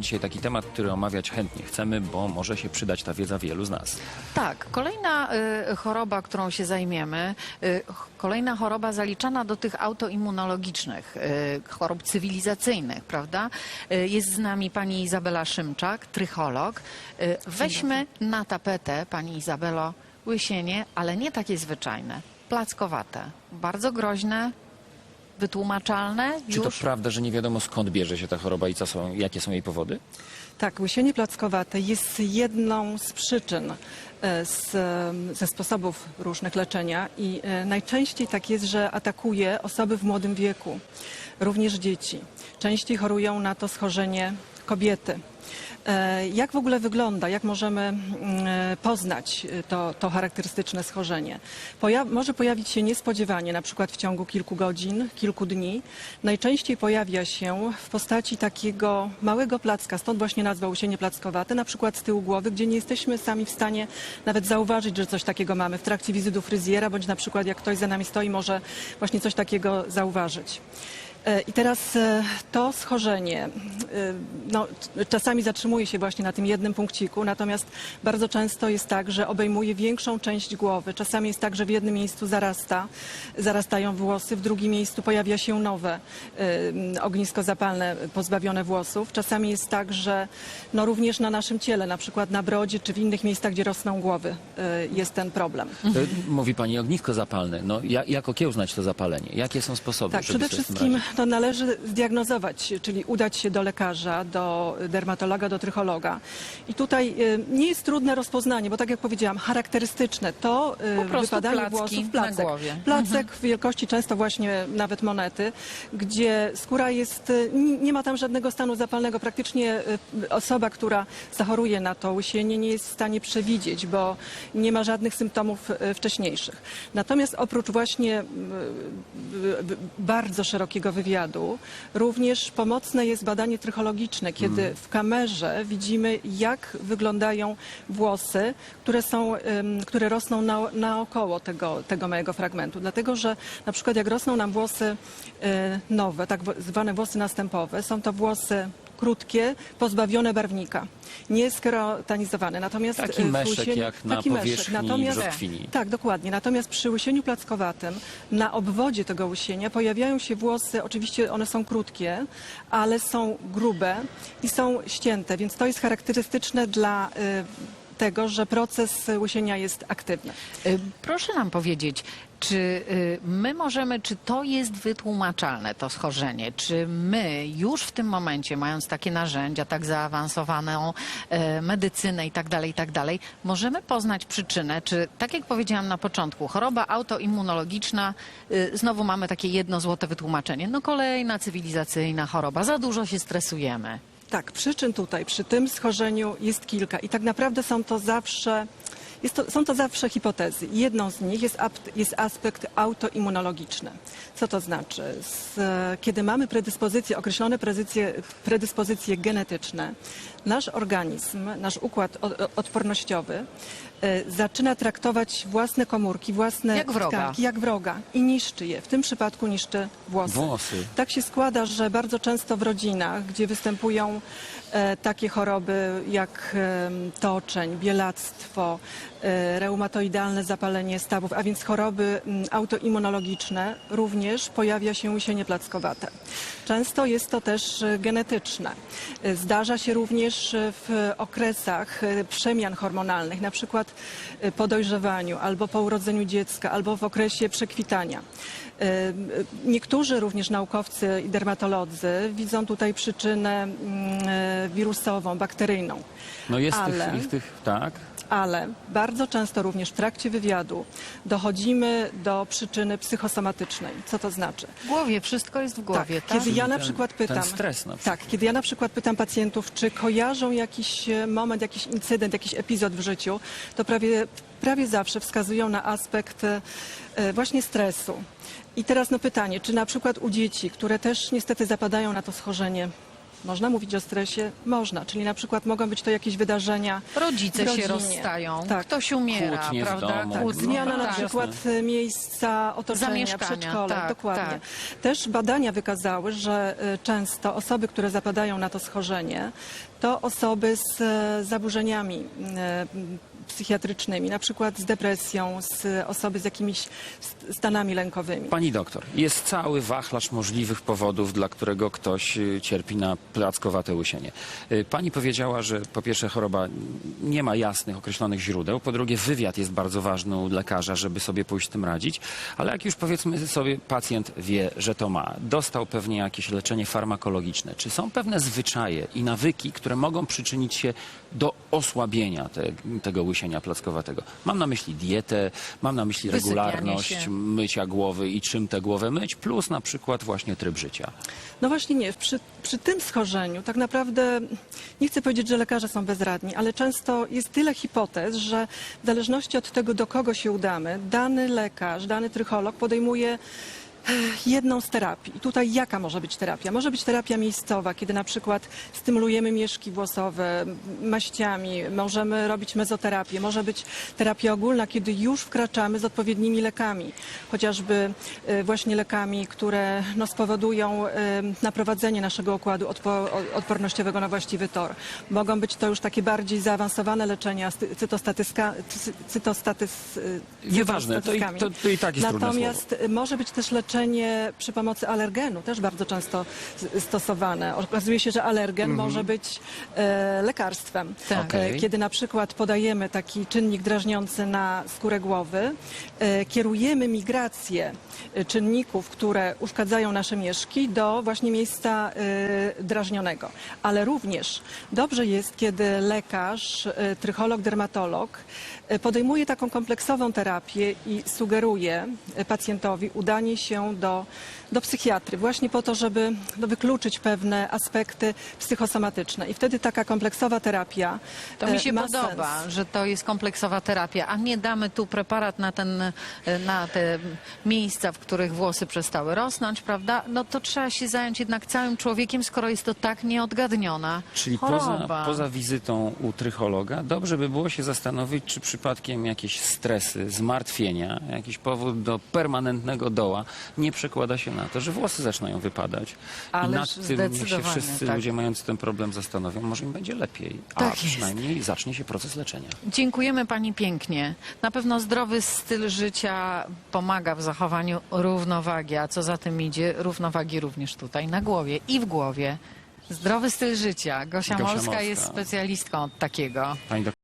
Dzisiaj taki temat, który omawiać chętnie chcemy, bo może się przydać ta wiedza wielu z nas. Tak, kolejna y, choroba, którą się zajmiemy, y, kolejna choroba zaliczana do tych autoimmunologicznych, y, chorób cywilizacyjnych, prawda? Y, jest z nami pani Izabela Szymczak, trycholog. Y, weźmy na tapetę, pani Izabelo, łysienie, ale nie takie zwyczajne, plackowate, bardzo groźne, wytłumaczalne Czy to już. prawda, że nie wiadomo skąd bierze się ta choroba i co są, jakie są jej powody? Tak, łysienie plackowate jest jedną z przyczyn e, z, ze sposobów różnych leczenia i e, najczęściej tak jest, że atakuje osoby w młodym wieku, również dzieci. Częściej chorują na to schorzenie kobiety. E, Jak w ogóle wygląda, jak możemy mm, e, poznać e, to, to charakterystyczne schorzenie? Może pojawić się niespodziewanie, na przykład w ciągu kilku godzin, kilku dni. Najczęściej pojawia się w postaci takiego małego placka, stąd właśnie nazwa usienie plackowate, na przykład z tyłu głowy, gdzie nie jesteśmy sami w stanie nawet zauważyć, że coś takiego mamy w trakcie wizyty fryzjera, bądź na przykład jak ktoś za nami stoi, może właśnie coś takiego zauważyć. E, I teraz e, to schorzenie, e, no, czasami zatrzymuje się właśnie na tym jednym punkciku, natomiast bardzo często jest tak, że obejmuje większą część głowy. Czasami jest tak, że w jednym miejscu zarasta, zarastają włosy, w drugim miejscu pojawia się nowe ognisko zapalne pozbawione włosów. Czasami jest tak, że no, również na naszym ciele, na przykład na brodzie czy w innych miejscach, gdzie rosną głowy, jest ten problem. Mówi pani ognisko zapalne. No, ja, jak okiełznać to zapalenie? Jakie są sposoby, Tak, przede wszystkim to należy zdiagnozować, czyli udać się do lekarza, do dermatologa, do trychologa. I tutaj y, nie jest trudne rozpoznanie, bo tak jak powiedziałam, charakterystyczne to y, wypadanie placki włosów, na placek. głowie. Mhm. Placek w wielkości często właśnie nawet monety, gdzie skóra jest, y, nie ma tam żadnego stanu zapalnego. Praktycznie osoba, która zachoruje na to łysienie nie jest w stanie przewidzieć, bo nie ma żadnych symptomów wcześniejszych. Natomiast oprócz właśnie bardzo szerokiego wywiadu, również pomocne jest badanie trychologiczne, kiedy w kamerze widzimy, jak wyglądają włosy, które, są, które rosną na, naokoło tego, tego małego fragmentu. Dlatego, że na przykład jak rosną nam włosy y, nowe, tak zwane włosy następowe, są to włosy krótkie, pozbawione barwnika, nie skerotanizowane. Natomiast Taki w meszek łysieniu- jak na taki powierzchni Natomiast- brzoskwini. tak, dokładnie. Natomiast przy łysieniu plackowatym na obwodzie tego łysienia pojawiają się włosy, oczywiście one są krótkie, ale są grube i są ścięte, więc to jest charakterystyczne dla y, tego, że proces łysienia jest aktywny. Y, Proszę nam powiedzieć, czy y, my możemy, czy to jest wytłumaczalne, to schorzenie? Czy my już w tym momencie, mając takie narzędzia, tak zaawansowaną e, medycynę i tak dalej, i tak dalej, możemy poznać przyczynę? Czy, tak jak powiedziałam na początku, choroba autoimmunologiczna, y, znowu mamy takie jedno złote wytłumaczenie. No kolejna cywilizacyjna choroba, za dużo się stresujemy. Tak, przyczyn tutaj przy tym schorzeniu jest kilka i tak naprawdę są to zawsze, to, są to zawsze hipotezy. Jedną z nich jest, jest aspekt autoimmunologiczny. Co to znaczy? Z, kiedy mamy predyspozycje, określone predyspozycje, predyspozycje genetyczne, nasz organizm, nasz układ odpornościowy e, zaczyna traktować własne komórki, własne Jak wroga. tkanki jak wroga i niszczy je. W tym przypadku niszczy włosy. Włosy. Tak się składa, że bardzo często w rodzinach, gdzie występują takie choroby jak e, toczeń, bielactwo, e, reumatoidalne zapalenie stawów, a więc choroby autoimmunologiczne, również pojawia się łysienie plackowate. Często jest to też e, genetyczne. E, Zdarza się również e, w okresach e, przemian hormonalnych, na przykład e, po dojrzewaniu, albo po urodzeniu dziecka, albo w okresie przekwitania. E, Niektórzy również naukowcy i dermatolodzy widzą tutaj przyczynę e, wirusową, bakteryjną. No jest Ale- tych, tych, tak. Ale bardzo często również w trakcie wywiadu dochodzimy do przyczyny psychosomatycznej. Co to znaczy? W głowie, wszystko jest w głowie, tak? Kiedy ja na Ten- przykład ten pytam. stres na przykład. Tak, kiedy ja na przykład pytam pacjentów, czy kojarzą jakiś e, moment, jakiś incydent, jakiś epizod w życiu, to prawie, prawie zawsze wskazują na aspekt e, właśnie stresu. I teraz no pytanie, czy na przykład u dzieci, które też niestety zapadają na to schorzenie Można mówić o stresie? Można, czyli na przykład mogą być to jakieś wydarzenia Rodzice w się rozstają, Tak. ktoś umiera, Kłótnie w prawda? domu. Tak, Kłótnie. zmiana na tak. przykład e, miejsca otoczenia, Zamieszkania, przedszkole, tak, dokładnie. tak. Też badania wykazały, że e, często osoby, które zapadają na to schorzenie, to osoby z e, zaburzeniami e, psychiatrycznymi, na przykład z depresją, z osoby z jakimiś st- stanami lękowymi. Pani doktor, jest cały wachlarz możliwych powodów, dla którego ktoś y, cierpi na plackowate łysienie. Y, Pani powiedziała, że po pierwsze choroba nie ma jasnych, określonych źródeł, po drugie wywiad jest bardzo ważny u lekarza, żeby sobie pójść z tym radzić, ale jak już powiedzmy sobie pacjent wie, że to ma, dostał pewnie jakieś leczenie farmakologiczne, czy są pewne zwyczaje i nawyki, które mogą przyczynić się do osłabienia te, tego łysienia plackowatego? Mam na myśli dietę, mam na myśli Wysypianie regularność, się. mycia głowy i czym tę głowę myć, plus na przykład właśnie tryb życia. No właśnie nie. Przy, przy tym schorzeniu tak naprawdę nie chcę powiedzieć, że lekarze są bezradni, ale często jest tyle hipotez, że w zależności od tego, do kogo się udamy, dany lekarz, dany trycholog podejmuje jedną z terapii. I tutaj jaka może być terapia? Może być terapia miejscowa, kiedy na przykład stymulujemy mieszki włosowe maściami, możemy robić mezoterapię, może być terapia ogólna, kiedy już wkraczamy z odpowiednimi lekami, chociażby e, właśnie lekami, które no, spowodują e, naprowadzenie naszego układu odpo, odpornościowego na właściwy tor. Mogą być to już takie bardziej zaawansowane leczenia cytostatyska, cy- cytostatys, e, Nieważne, to i, to, to i tak jest Natomiast y, może być też leczenie przy pomocy alergenu, też bardzo często stosowane. Okazuje się, że alergen może być e, lekarstwem. Tak. E, Okej. Kiedy na przykład podajemy taki czynnik drażniący na skórę głowy, e, kierujemy migrację e, czynników, które uszkadzają nasze mieszki do właśnie miejsca e, drażnionego. Ale również dobrze jest, kiedy lekarz, e, trycholog, dermatolog e, podejmuje taką kompleksową terapię i sugeruje pacjentowi udanie się do, do psychiatry, właśnie po to, żeby no, wykluczyć pewne aspekty psychosomatyczne. I wtedy taka kompleksowa terapia To mi e, się ma podoba, sens. że to jest kompleksowa terapia, a nie damy tu preparat na, ten, e, na te miejsca, w których włosy przestały rosnąć, prawda? No to trzeba się zająć jednak całym człowiekiem, skoro jest to tak nieodgadniona Czyli choroba. poza, poza wizytą u trychologa, dobrze by było się zastanowić, czy przypadkiem jakieś stresy, zmartwienia, jakiś powód do permanentnego doła nie przekłada się na to, że włosy zaczynają wypadać. I nad tym, się wszyscy tak. ludzie mający ten problem zastanowią, może im będzie lepiej. A Tak jest. przynajmniej zacznie się proces leczenia. Dziękujemy Pani pięknie. Na pewno zdrowy styl życia pomaga w zachowaniu równowagi, a co za tym idzie, równowagi również tutaj na głowie i w głowie. Zdrowy styl życia. Gosia, Gosia Molska Molska. jest specjalistką od takiego.